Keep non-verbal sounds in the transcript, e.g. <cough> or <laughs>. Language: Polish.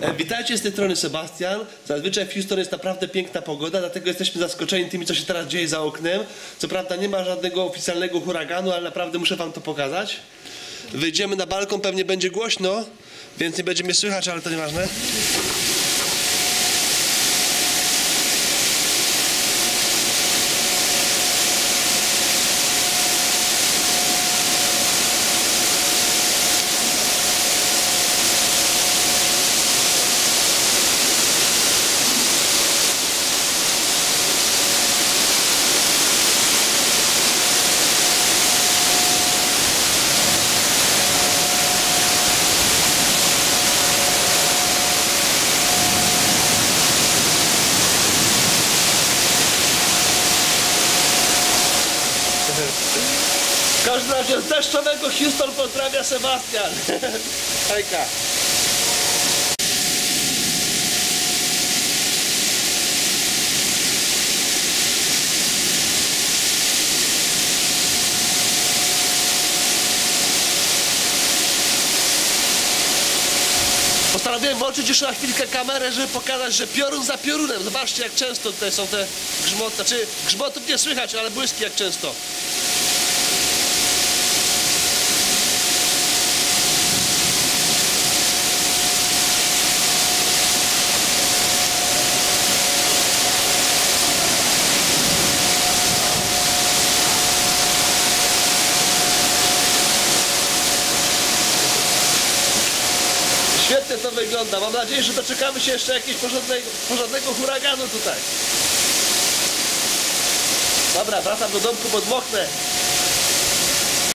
E, Witajcie z tej strony Sebastian. Zazwyczaj w Houston jest naprawdę piękna pogoda, dlatego jesteśmy zaskoczeni tym, co się teraz dzieje za oknem. Co prawda nie ma żadnego oficjalnego huraganu, ale naprawdę muszę wam to pokazać. Wyjdziemy na balkon, pewnie będzie głośno, więc nie będzie mnie słychać, ale to nieważne. W każdym razie z deszczowego Houston pozdrawia Sebastian. <laughs> Hejka. Postanowiłem włączyć jeszcze na chwilkę kamerę, żeby pokazać, że piorun za piorunem. Zobaczcie jak często tutaj są te grzmoty. Znaczy grzmotów nie słychać, ale błyski jak często. Świetnie to wygląda. Mam nadzieję, że doczekamy się jeszcze jakiegoś porządnego, porządnego huraganu tutaj. Dobra, wracam do domku, bo dmoknę.